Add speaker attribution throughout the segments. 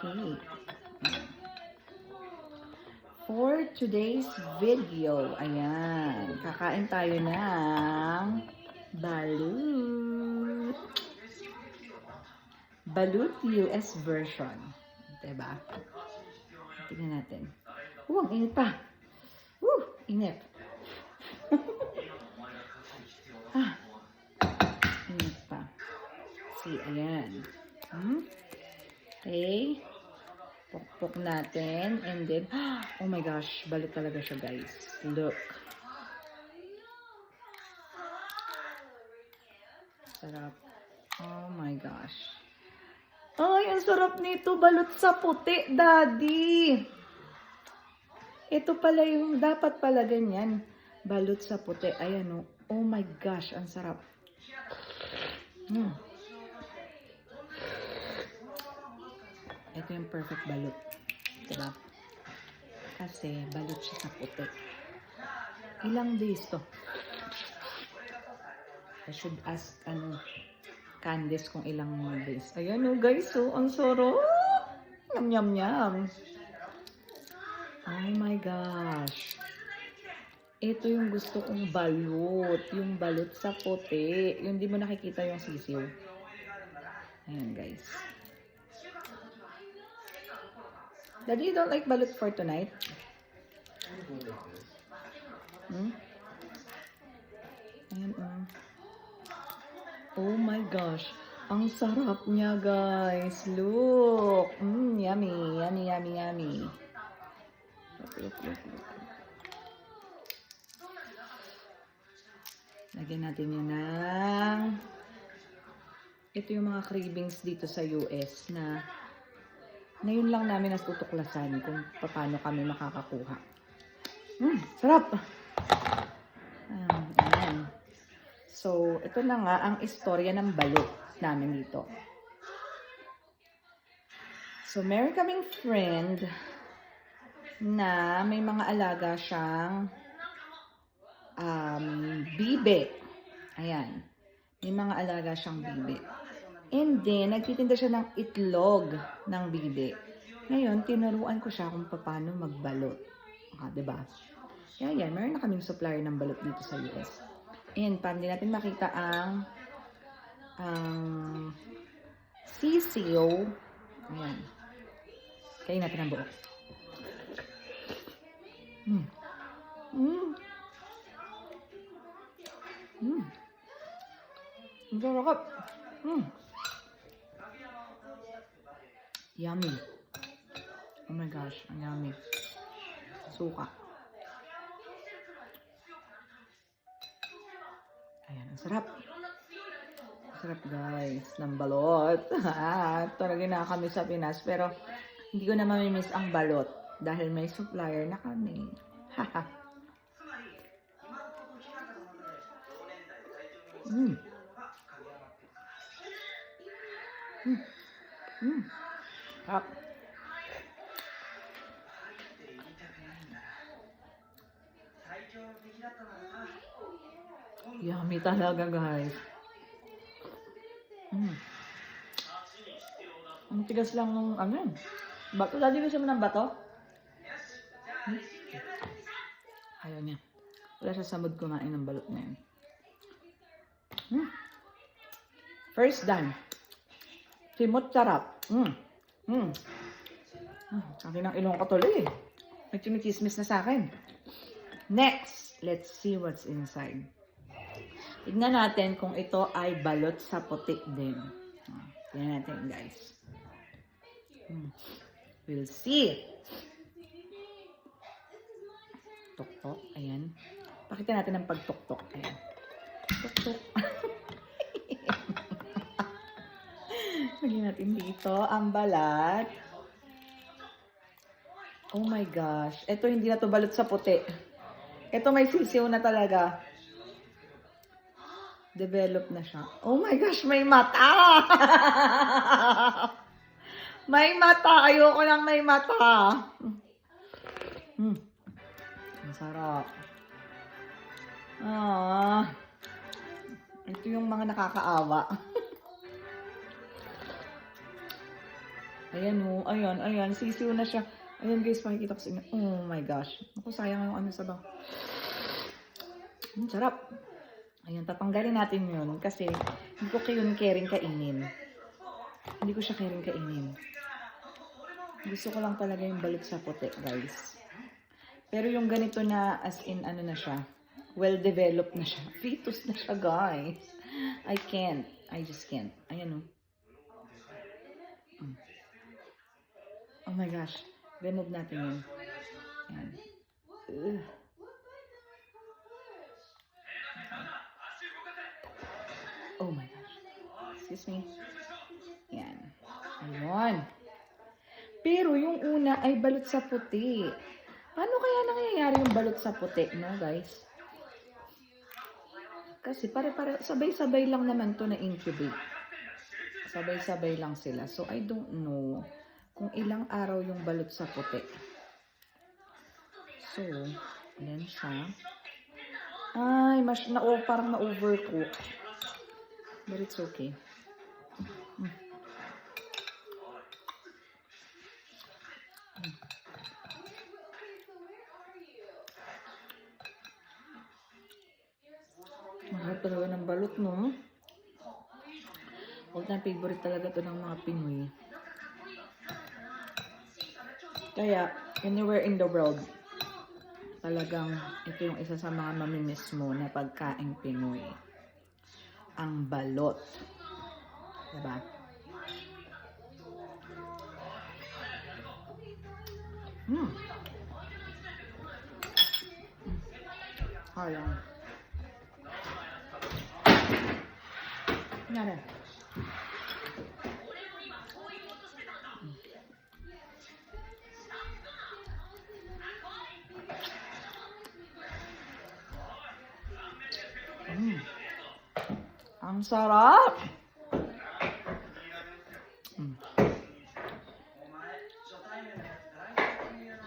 Speaker 1: Okay. For today's video, ayan, kakain tayo ng balut. Balut US version. Diba? Tingnan natin. Uh, ang init pa. Uh, init. ah, init pa. See, ayan. Hmm? Okay. Pukpok natin. And then, oh my gosh, balut talaga siya guys. Look. Sarap. Oh my gosh. Ay, ang sarap nito. Balot sa puti, daddy. Ito pala yung, dapat pala ganyan. Balot sa puti. Ayan oh. Oh my gosh, ang sarap. Mm. Yung perfect balot. Diba? Kasi balot siya sa puti. Ilang days to? I should ask, ano, Candice kung ilang days. Ayan oh, guys, oh, ang sarap. Yum, yum, yum. Oh my gosh. Ito yung gusto kong balot. Yung balot sa puti. Yung di mo nakikita yung sisiw. Ayan, guys. Daddy, you don't like balot for tonight? Hmm? Ayan, oh. Oh my gosh. Ang sarap niya, guys. Look. Mm, yummy. Yummy, yummy, yummy. Look, look, look, look. Lagyan natin yun ng... Ito yung mga cravings dito sa US na ngayon lang namin natutuklasan kung paano kami makakakuha. Mm, sarap! Um, ayan. So, ito na nga ang istorya ng balot namin dito. So, meron kaming friend na may mga alaga siyang um, bibe. Ayan. May mga alaga siyang bibe. And then, nagtitinda siya ng itlog ng bibe. Ngayon, tinuruan ko siya kung paano magbalot. Ah, ba? Kaya yan, meron na kaming supplier ng balot dito sa US. And para hindi natin makita ang ang sisiyo. Ayan. Kain natin ang buo. Mm. Mm. Mm. Ang sarap. Mm. Yummy. Oh my gosh, ang yummy. Suka. Ayan, ang sarap. Ang sarap guys, ng balot. Ito na kami sa Pinas, pero hindi ko na mamimiss ang balot dahil may supplier na kami. Haha. mm. Mm. Mm. Sarap. Yummy talaga, guys. Mm. Ang tigas lang nung ano yun. Bato, dati gusto mo ng bato? Hmm? Ayaw niya. Wala siya sa mood kumain ng balot na yun. Hmm. First done. Simot sarap. Mm. Mm. Ah, akin ang ilong ko tuloy eh. May chumichismis na sa akin. Next, let's see what's inside. Tignan natin kung ito ay balot sa puti din. Ah, Tignan natin guys. Hmm. We'll see. Tuktok. Ayan. Pakita natin ang pagtuktok. Ayan. Tuktok. Lagyan natin dito ang balat. Oh my gosh. Ito hindi na to balot sa puti. Ito may sisiw na talaga. Develop na siya. Oh my gosh, may mata! may mata! Ayoko lang may mata. Hmm. Ang sarap. Ah. Ito yung mga nakakaawa. Ayan o, ayan, ayan. Sisiw na siya. Ayan guys, makikita ko sa inyo. Oh my gosh. Ako, sayang yung ano sa bang. Mm, sarap. Ayan, tatanggalin natin yun kasi hindi ko yun caring kainin. Hindi ko siya caring kainin. Gusto ko lang talaga yung balut sa puti, guys. Pero yung ganito na as in ano na siya, well-developed na siya. Fetus na siya, guys. I can't. I just can't. Ayan o. Mm. Oh my gosh. Remove natin yun. Ayan. Ugh. Oh my gosh. Excuse me. Yan. Ayun. Pero yung una ay balot sa puti. Paano kaya nangyayari yung balot sa puti, no guys? Kasi pare-pare, sabay-sabay lang naman to na incubate. Sabay-sabay lang sila. So, I don't know kung ilang araw yung balot sa puti. So, ayan siya. Ay, mas na, oh, parang na-overcook. But it's okay. Mm. Mm. Mahal talaga ng balot, no? All time favorite talaga to ng mga Pinoy. Kaya, anywhere in the world, talagang ito yung isa sa mga mamimiss mo na pagkain Pinoy. Ang balot. Diba? Hmm. Ayan. Nangyari. Ang sarap! Mm.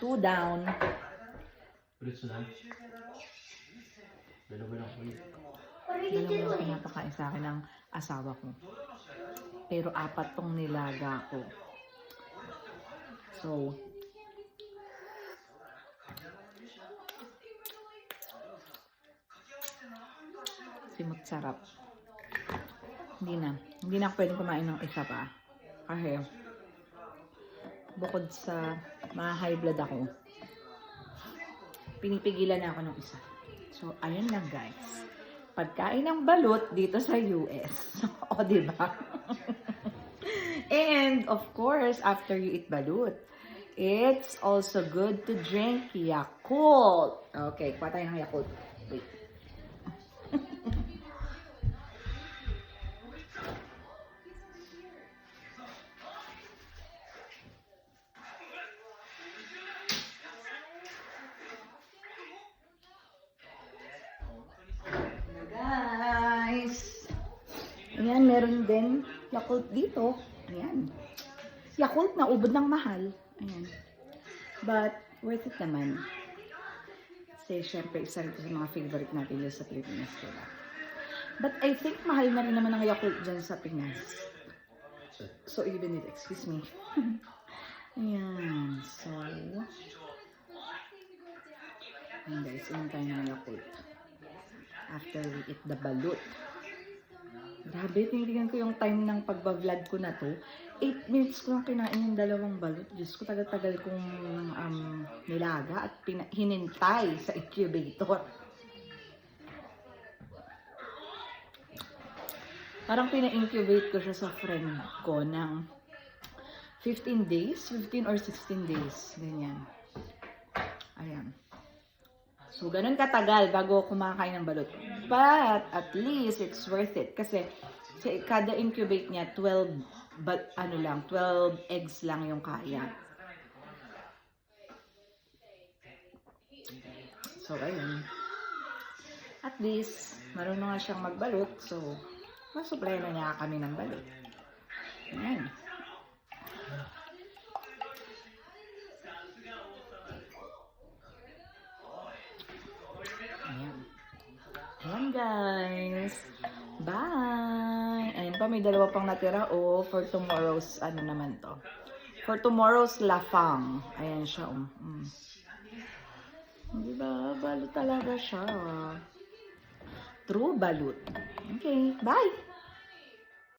Speaker 1: Two down.
Speaker 2: Ulit sila. Dalawa lang ulit.
Speaker 1: Dalawa lang pinapakain sa akin ng asawa ko. Pero apat tong nilaga ko. So, simot sarap. Hindi na. Hindi na ako pwedeng kumain ng isa pa. Kasi, bukod sa mga high blood ako, pinipigilan na ako ng isa. So, ayun lang guys. Pagkain ng balut dito sa US. o, di ba? And, of course, after you eat balut, it's also good to drink Yakult. Okay, kuha tayo ng Yakult. Wait. Meron din Yakult dito. Ayan. Yakult na ubod ng mahal. Ayan. But, worth it naman. Kasi, syempre, isa rin sa mga favorite natin dyan sa Pilipinas. Diba? But, I think mahal na rin naman ang Yakult dyan sa Pinas. So, even it, excuse me. Ayan. So, ayan guys, inom tayo ng Yakult. After we eat the balut. Grabe, tinitingnan ko yung time ng pagbablog ko na to. 8 minutes ko lang kinain yung dalawang balut. Diyos ko, tagal-tagal kong um, nilaga at hinintay sa incubator. Parang pina-incubate ko siya sa friend ko ng 15 days, 15 or 16 days. Ganyan. Ayan. So, ganun katagal bago kumakain ng balut. But, at least, it's worth it. Kasi, kada incubate niya, 12, but, ano lang, 12 eggs lang yung kaya. So, ayun. At least, marunong nga siyang magbalot. So, masupply na niya kami ng balot. Ayan. Ayan. Ayan guys. Bye! Pa, may dalawa pang natira. Oh, for tomorrow's, ano naman to. For tomorrow's lafang. Ayan siya. Um. Mm. Di ba? Balut talaga siya. True balut. Okay. Bye!